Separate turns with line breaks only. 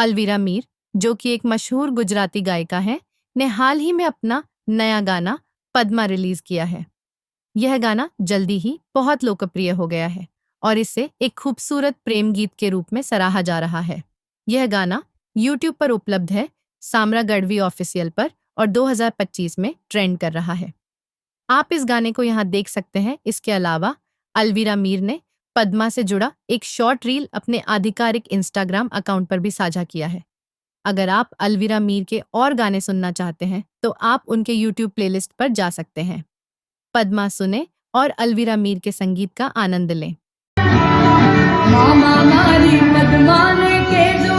अलवीरा मीर, जो कि एक मशहूर गुजराती गायिका है, ने हाल ही में अपना नया गाना पद्मा रिलीज़ किया है। यह गाना जल्दी ही बहुत लोकप्रिय हो गया है और इसे एक खूबसूरत प्रेम गीत के रूप में सराहा जा रहा है। यह गाना यूट्यूब पर उपलब्ध है, सामरा गढ़वी ऑफिशियल पर और 2025 में ट्रेंड कर रहा है। आप इस गाने को यहाँ देख सकते हैं। इसके अलावा अलवीरा मीर ने पद्मा से जुड़ा एक शॉर्ट रील अपने आधिकारिक इंस्टाग्राम अकाउंट पर भी साझा किया है। अगर आप अलवीरा मीर के और गाने सुनना चाहते हैं तो आप उनके यूट्यूब प्ले पर जा सकते हैं। पद्मा सुने और अलवीरा मीर के संगीत का आनंद लें।
मामा मारी पद्मा ने के